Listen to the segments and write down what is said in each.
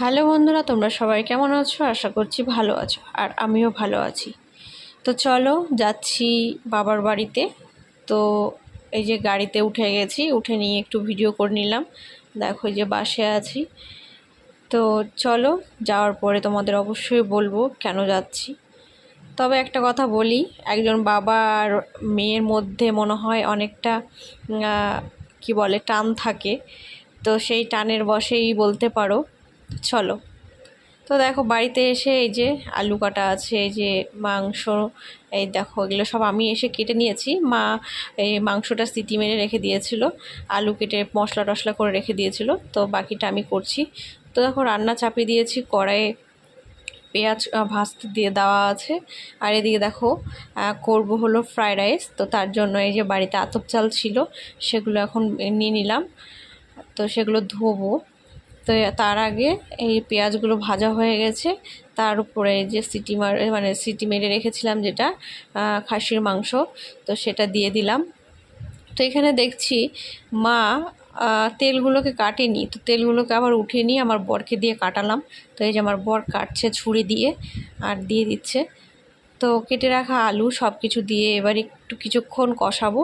Hello বন্ধুরা, তোমরা সবাই কেমন আছো? আশা করছি ভালো আছো, আর আমিও ভালো আছি। তো চলো, যাচ্ছি বাবার বাড়িতে। তো এই যে গাড়িতে উঠে গেছি, উঠে নিয়ে একটু ভিডিও করে নিলাম। দেখো যে বাসে আছি। তো চলো, যাওয়ার পরে তোমাদের অবশ্যই বলব কেন যাচ্ছি। তবে একটা কথা বলি, একজন বাবা আর মেয়ের মধ্যে মনে হয় অনেকটা কি বলে, টান থাকে। তো সেই টানের বসেই বলতে পারো চলো। তো দেখো বাড়িতে এসে এই যে আলু কাটা আছে, এই যে মাংস, এই দেখো এগুলো সব আমি এসে কেটে নিয়েছি। মা এই মাংসটা সিটি মেরে রেখে দিয়েছিল, আলু কেটে মশলা টশলা করে রেখে দিয়েছিল, তো বাকিটা আমি করছি। তো দেখো রান্না চাপিয়ে দিয়েছি, কড়াইয়ে পেঁয়াজ ভাজতে দিয়ে দেওয়া আছে। আর এদিকে দেখো করব হলো ফ্রায়েড রাইস, তো তার জন্য এই যে বাড়িতে আতপ চাল ছিল, সেগুলো এখন নিয়ে নিলাম। তো সেগুলো ধোবো। তো তার আগে এই পেঁয়াজগুলো ভাজা হয়ে গেছে। তার উপরে যে সিটি মার মানে সিটি মেরে রেখেছিলাম যেটা খাসির মাংস, তো সেটা দিয়ে দিলাম। তো এখানে দেখছি মা তেলগুলোকে কাটেনি। তো তেলগুলোকে আবার উঠিয়ে নিয়ে আমার বরকে দিয়ে কাটালাম। তো এই যে আমার বর কাটছে ছুরি দিয়ে আর দিয়ে দিচ্ছে। তো কেটে রাখা আলু সব কিছু দিয়ে এবার একটু কিছুক্ষণ কষাবো।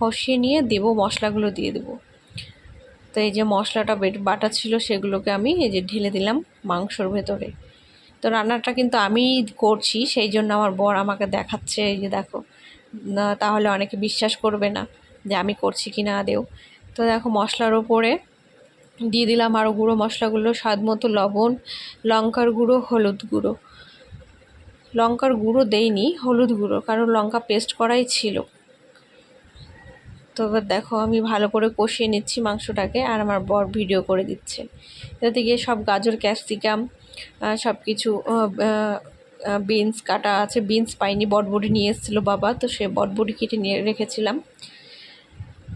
কষিয়ে নিয়ে দেবো, মশলাগুলো দিয়ে দেবো। তো এই যে মশলাটা বাটা ছিল সেগুলোকে আমি এই যে ঢেলে দিলাম মাংসর ভেতরে। তো রান্নাটা কিন্তু আমি করছি, সেই জন্য আমার বর আমাকে দেখাচ্ছে, এই যে দেখো। তাহলে অনেকে বিশ্বাস করবে না যে আমি করছি কি না দেও তো দেখো মশলার ওপরে দিয়ে দিলাম আরও গুঁড়ো মশলাগুলো, স্বাদ মতো লবণ, লঙ্কার গুঁড়ো, হলুদ গুঁড়ো। লঙ্কার গুঁড়ো দেইনি, হলুদ গুঁড়ো, কারণ লঙ্কা পেস্ট করাই ছিল। তো এবার দেখো, আমি ভালো করে কষিয়ে নিচ্ছি মাংসটাকে আর আমার বর ভিডিও করে দিচ্ছে। এতে গিয়ে সব গাজর, ক্যাপসিকাম সব কিছু বিনস কাটা আছে। বিনস পাইনি বটবডি নিয়ে এসেছিল বাবা, তো সে বটবডি কেটে নিয়ে রেখেছিলাম।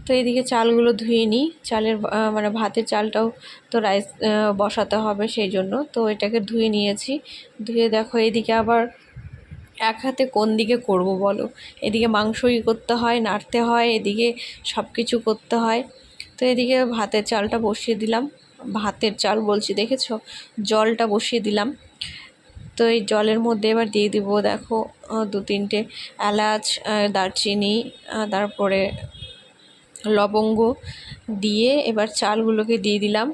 তো এদিকে চালগুলো ধুয়ে নিই চালের মানে ভাতের চালটাও তো রাইস বসাতে হবে সেই জন্য। তো এটাকে ধুয়ে নিয়েছি। ধুয়ে দেখো, এদিকে আবার এক হাতে কোন দিকে করব বলো? এদিকে মাংসই করতে হয়, নাড়তে হয়, এদিকে সব কিছু করতে হয়। তো এদিকে ভাতের চালটা বসিয়ে দিলাম। ভাতের চাল বলছি, দেখেছ? জলটা বসিয়ে দিলাম। তো এই জলের মধ্যে এবার দিয়ে দিব, দেখো দু তিনটে এলাচ দারচিনি তারপরে লবঙ্গ দিয়ে এবার চালগুলোকে দিয়ে দিলাম।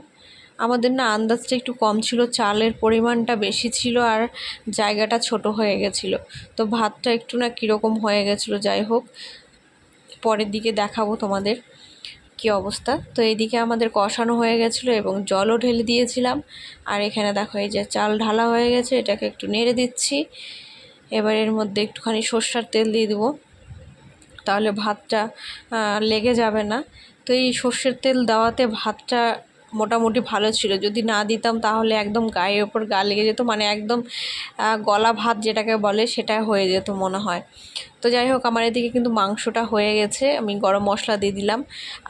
আমাদের না আন্দাজটা একটু কম ছিল, চালের পরিমাণটা বেশি ছিল আর জায়গাটা ছোট হয়ে গেছিল। তো ভাতটা একটু না কীরকম হয়ে গেছিল যাই হোক, পরের দিকে দেখাবো তোমাদের কি অবস্থা। তো এদিকে আমাদের কষানো হয়ে গেছিল এবং জলও ঢেলে দিয়েছিলাম। আর এখানে দেখো এই যে চাল ঢালা হয়ে গেছে, এটাকে একটু নেড়ে দিচ্ছি। এবার এর মধ্যে একটুখানি সর্ষার তেল দিয়ে দেবো। তাহলে ভাতটা লেগে যাবে না। তো এই সর্ষের তেল দেওয়াতে ভাতটা মোটামুটি ভালো ছিল। যদি না দিতাম তাহলে একদম গায়ের ওপর গা লেগে যেত মানে একদম গলা ভাত যেটাকে বলে সেটা হয়ে যেত মনে হয়। তো যাই হোক, আমার এদিকে কিন্তু মাংসটা হয়ে গেছে, আমি গরম মশলা দিয়ে দিলাম।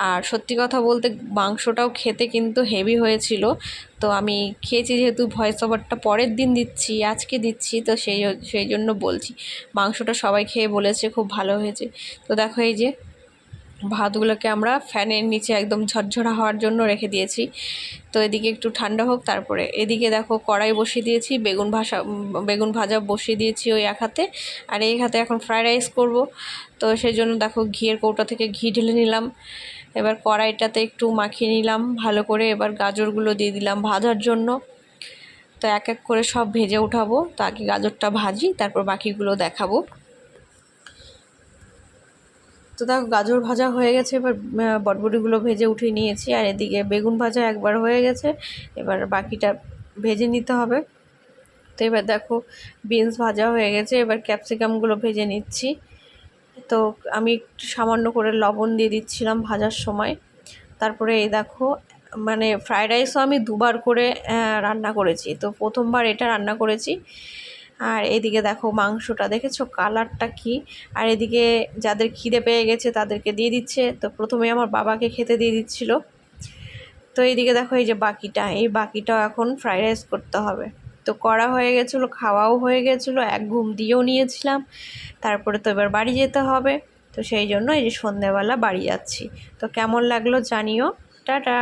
আর সত্যি কথা বলতে মাংসটাও খেতে কিন্তু হেভি হয়েছিল। তো আমি খেয়েছি যেহেতু ভয়েস ওভারটা পরের দিন দিচ্ছি, আজকে দিচ্ছি, তো সেই সেই জন্য বলছি। মাংসটা সবাই খেয়ে বলেছে, খুব ভালো হয়েছে। তো দেখো এই যে ভাতগুলোকে আমরা ফ্যানের নিচে একদম ঝরঝরা হওয়ার জন্য রেখে দিয়েছি। তো এদিকে একটু ঠান্ডা হোক, তারপরে এদিকে দেখো কড়াই বসিয়ে দিয়েছি, বেগুন ভাজা বেগুন ভাজা বসিয়ে দিয়েছি ওই এক হাতে। আর এই হাতে এখন ফ্রায়েড রাইস করব। তো সেই জন্য দেখো ঘিয়ের কৌটা থেকে ঘি ঢেলে নিলাম। এবার কড়াইটাতে একটু মাখিয়ে নিলাম, ভালো করে এবার গাজরগুলো দিয়ে দিলাম ভাজার জন্য। তো এক এক করে সব ভেজে উঠাবো, তো আগে গাজরটা ভাজি, তারপর বাকিগুলো দেখাবো। তো দেখো গাজর ভাজা হয়ে গেছে, এবার বটবটিগুলো ভেজে উঠিয়ে নিয়েছি, আর এদিকে বেগুন ভাজা একবার হয়ে গেছে, এবার বাকিটা ভেজে নিতে হবে। তো এবার দেখো বিনস ভাজা হয়ে গেছে, এবার ক্যাপসিকামগুলো ভেজে নিচ্ছি। তো আমি একটু সামান্য করে লবণ দিয়ে দিচ্ছিলাম ভাজার সময়। তারপরে এই দেখো মানে ফ্রায়েড রাইসও আমি দুবার করে রান্না করেছি। তো প্রথমবার এটা রান্না করেছি। আর এদিকে দেখো মাংসটা, দেখেছ? কালারটা কি? আর এদিকে যাদের খিদে পেয়ে গেছে তাদেরকে দিয়ে দিচ্ছে। তো প্রথমে আমার বাবাকে খেতে দিয়ে দিচ্ছিল। তো এইদিকে দেখো এই যে বাকিটা, এই বাকিটাও এখন ফ্রাইড রাইস করতে হবে। তো করা হয়ে গেছিল, খাওয়াও হয়ে গেছিল, এক ঘুম দিয়েও নিয়েছিলাম। তারপরে তো এবার বাড়ি যেতে হবে। তো সেই জন্য এই যে সন্ধেবেলা বাড়ি যাচ্ছি। তো কেমন লাগল জানিও। টাটা!